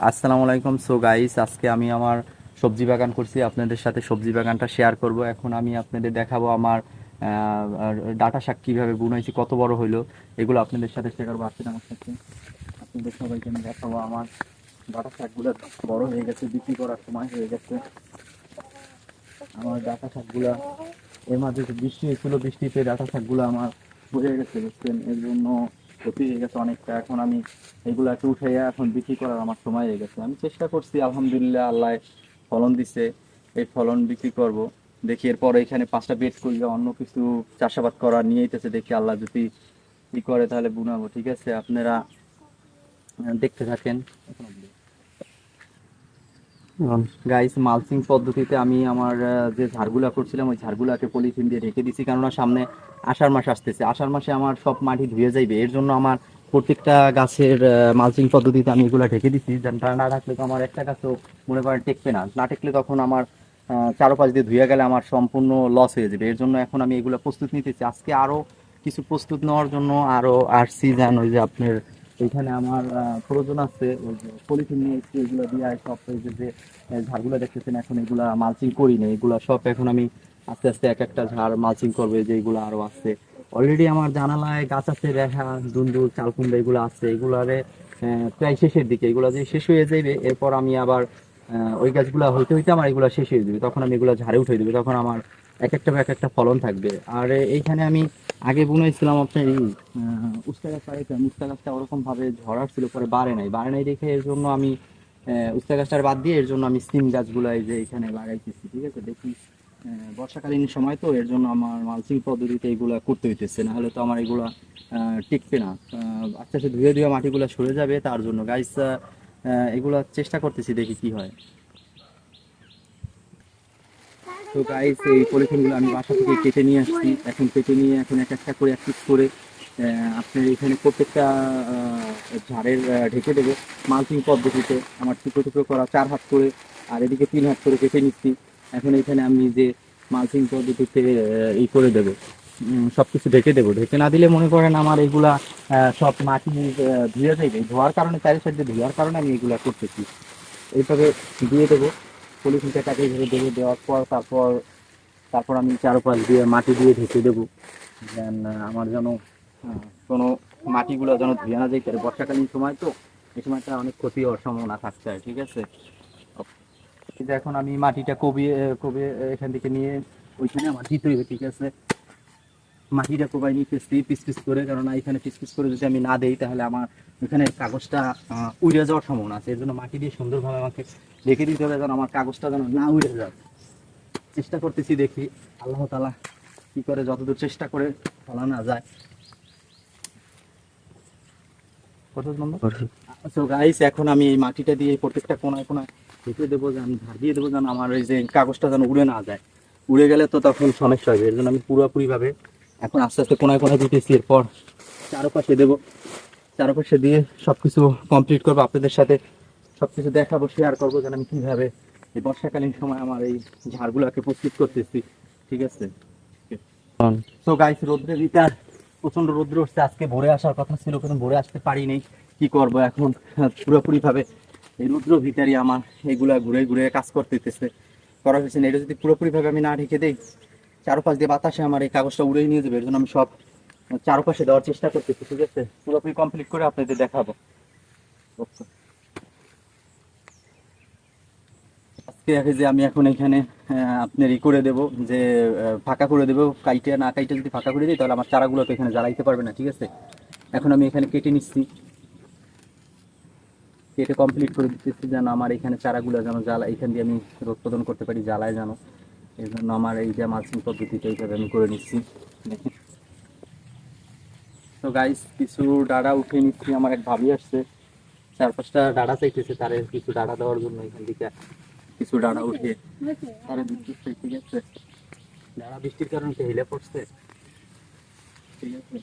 আসসালামু আলাইকুম। So guys আজকে আমি আমার সবজি বাগান করছি। আপনাদের সাথে সবজি বাগানটা শেয়ার করব। এখন আমি আপনাদের দেখাবো আমার ডাটা শাক কীভাবে বুনাইছি কত বড় হইল। এগুলো আপনাদের সাথে শেয়ার করব আসেন আমার সাথে। আপনাদের সবাইকে আমি দেখাবো আমার ডাটা শাকগুলো বড় হয়ে গেছে, বিক্রি করার সময় হয়ে গেছে। আমার ডাটা শাকগুলো, এর মাঝে বৃষ্টি হয়েছিল, বৃষ্টিতে ডাটা শাকগুলো আমার হয়ে গেছে, বুঝছেন? এর জন্য ক্ষতি হয়ে গেছে অনেকটা। এখন আমি এগুলাকে উঠে এখন বিক্রি করার আমার সময় হয়ে গেছে। আমি চেষ্টা করছি, আলহামদুলিল্লাহ আল্লাহ ফলন দিছে, এই ফলন বিক্রি করব। দেখি এরপর এখানে পাঁচটা বেড করলে অন্য কিছু চাষাবাদ করা নিয়ে যেতেছে দেখি আল্লাহ যদি ই করে তাহলে বুনাবো। ঠিক আছে, আপনারা দেখতে থাকেন। গাইস মালচিং পদ্ধতিতে আমি আমার যে ঝাড়গুলা করছিলাম, ওই ঝাড়গুলাকে পলিথিন দিয়ে ঢেকে দিছি। কেননা সামনে আষাঢ় মাস আসতেছে। আষাঢ় মাসে আমার সব মাটি ধুয়ে যাইবে। এর জন্য আমার প্রত্যেকটা গাছের মালচিং পদ্ধতিতে আমি এগুলো ঢেকে দিছি। যেন তা না রাখলে তো আমার একটা গাছও মনে করেন টেকবে না। না টেকলে তখন আমার চারোপাশ দিয়ে ধুয়ে গেলে আমার সম্পূর্ণ লস হয়ে যাবে। এর জন্য এখন আমি এগুলো প্রস্তুত নিতেছি। আজকে আরও কিছু প্রস্তুত নেওয়ার জন্য আরও আসছি যেন ওই যে আপনার এখানে আমার প্রয়োজন আছে। ওই যে পলিথিন নিয়ে এসছি, এগুলো দিয়ে আর সব যে যে ঝাড়গুলো দেখতেছেন, এখন এগুলা মালচিং করি না। এগুলো সব এখন আমি আস্তে আস্তে এক একটা ঝাড় মালচিং করবে যে এগুলো আরও আছে। অলরেডি আমার জানালায় গাছ আছে রেখা দুন্দুল চালকুন্ডা এগুলো আছে। এগুলারে প্রায় শেষের দিকে, এগুলো যে শেষ হয়ে যাবে এরপর আমি আবার ওই গাছগুলো হইতে হইতে আমার এগুলো শেষ হয়ে যাবে। তখন আমি এগুলো ঝাড়ে উঠে দেবে। তখন আমার এক একটা এক একটা ফলন থাকবে। আর এইখানে আমি আগে বুনেছিলাম আপনার এই উস্তা গাছ লাগাইছিলাম উস্তা গাছটা ওরকম ভাবে ঝরার ছিল পরে বাড়ে নাই। বাড়ে নাই দেখে এর জন্য আমি উস্তা গাছটার বাদ দিয়ে এর জন্য আমি সিম গাছগুলো এই যে এখানে লাগাইতেছি, ঠিক আছে? দেখি বর্ষাকালীন সময় তো এর জন্য আমার মালচিং পদ্ধতিতে এগুলা করতে হইতেছে। না হলে তো আমার এগুলা টিকবে না। আস্তে আস্তে ধুয়ে ধুয়ে মাটিগুলো সরে যাবে, তার জন্য। গাইস এগুলা চেষ্টা করতেছি দেখি কি হয়। তো গাইস এই পলিথিনগুলো আমি বাসা থেকে কেটে নিয়ে আসছি। এখন কেটে নিয়ে, এখন এক একটা করে, এক করে আপনার এখানে প্রত্যেকটা ঝাড়ের ঢেকে দেবো। মালচিং পদ্ধতিতে আমার টুকরো টুকরো করা চার হাত করে, আর এদিকে তিন হাত করে কেটে নিচ্ছি। এখন এখানে আমি যে মালচিং পদ্ধতিতে ই করে দেবো। উম, সবকিছু ঢেকে দেবো। ঢেকে না দিলে মনে করেন আমার এগুলা সব মাটি ধুয়ে যাবে ধোয়ার কারণে চারি সাইডে ধোয়ার কারণে আমি এগুলা করতেছি। এইভাবে দিয়ে দেবো। পলিথিনটা কাটিয়ে ধরে দেবো। দেওয়ার পর তারপর তারপর আমি চারপাশ দিয়ে মাটি দিয়ে ঢেকে দেবো। যেন আমার যেন কোনো মাটিগুলো যেন ধুয়ে না যায় বর্ষাকালীন সময় তো এই সময়টা অনেক ক্ষতি হওয়ার সম্ভাবনা থাকতে হয় ঠিক আছে? কিন্তু এখন আমি মাটিটা কবিয়ে কবিয়ে এখান থেকে নিয়ে ওইখানে আমার দিতে হবে ঠিক আছে? মাটিটা কোবাই নিতেছি পিস পিস করে কারণ এখানে পিস পিস করে যদি আমি না দেই তাহলে আমার ওখানে কাগজটা উড়ে যাওয়ার সম্ভাবনা আছে। এর জন্য মাটি দিয়ে সুন্দরভাবে আমাকে রেখে দিতে হবে যেন আমার কাগজটা যেন না উড়ে যায়। চেষ্টা করতেছি দেখি আল্লাহ তালা কি করে যতদূর চেষ্টা করে ফলা না যায়। গাইস এখন আমি এই মাটিটা দিয়ে প্রত্যেকটা কোনায় কোনায় ঢেকে দেবো যেন ধার দিয়ে দেবো যেন আমার এই যে কাগজটা যেন উড়ে না যায়। উড়ে গেলে তো তখন সমস্যা হবে এর জন্য আমি পুরোপুরি ভাবে এখন আস্তে আস্তে কোনায় কোনায় দিতেছি এরপর চারপাশে দেবো। চারপাশে দিয়ে সবকিছু কমপ্লিট করব আপনাদের সাথে। সবকিছু দেখাবো শেয়ার করব যেন আমি কীভাবে এই বর্ষাকালীন সময় আমার এই ঝাড়গুলোকে প্রস্তুত করতেছি। ঠিক আছে? তো গাইস রোদ্রের ভিতর প্রচণ্ড রোদ্র উঠছে আজকে ভোরে আসার কথা ছিল কিন্তু ভোরে আসতে পারিনি কি করব এখন? পুরোপুরি ভাবে এই রুদ্র ভিতরই আমার এগুলা ঘুরে ঘুরে কাজ করতে হইতেছে করা হয়েছে না। এটা যদি পুরোপুরিভাবে আমি না ঢেকে দেই চারপাশ দিয়ে বাতাসে আমার এই কাগজটা উড়েই নিয়ে যাবে এর জন্য আমি সব চারপাশে দেওয়ার চেষ্টা করতেছি, ঠিক আছে? পুরোপুরি কমপ্লিট করে আপনাদের দেখাবো। যে আমি এখন এখানে আপনার ই করে দেব, যে ফাঁকা করে দেবো, কাইটে না কাইটে যদি ফাঁকা করে দিই, তাহলে আমার চারাগুলো তো এখানে জ্বালাইতে পারবে না, ঠিক আছে? এখন আমি এখানে কেটে নিচ্ছি। কেটে কমপ্লিট করে দিতেছি যেন আমার এখানে চারাগুলো যেন জ্বালা, এখান দিয়ে আমি উৎপাদন করতে পারি, জ্বালায় যেন। এই জন্য আমার এই যে মালচিং পদ্ধতিতে এইভাবে আমি করে নিচ্ছি। দেখুন তো গাইস কিছু ডাড়া উঠে নিচ্ছি, আমার এক ভাবি আসছে। চার পাঁচটা ডাড়া চাইতেছে, তারে কিছু ডাড়া দেওয়ার জন্য এখান থেকে কিছু ডাড়া উঠে তারে দিতেছে ঠিক আছে ডাড়া বৃষ্টির কারণে কি হেলে পড়ছে? ঠিক আছে।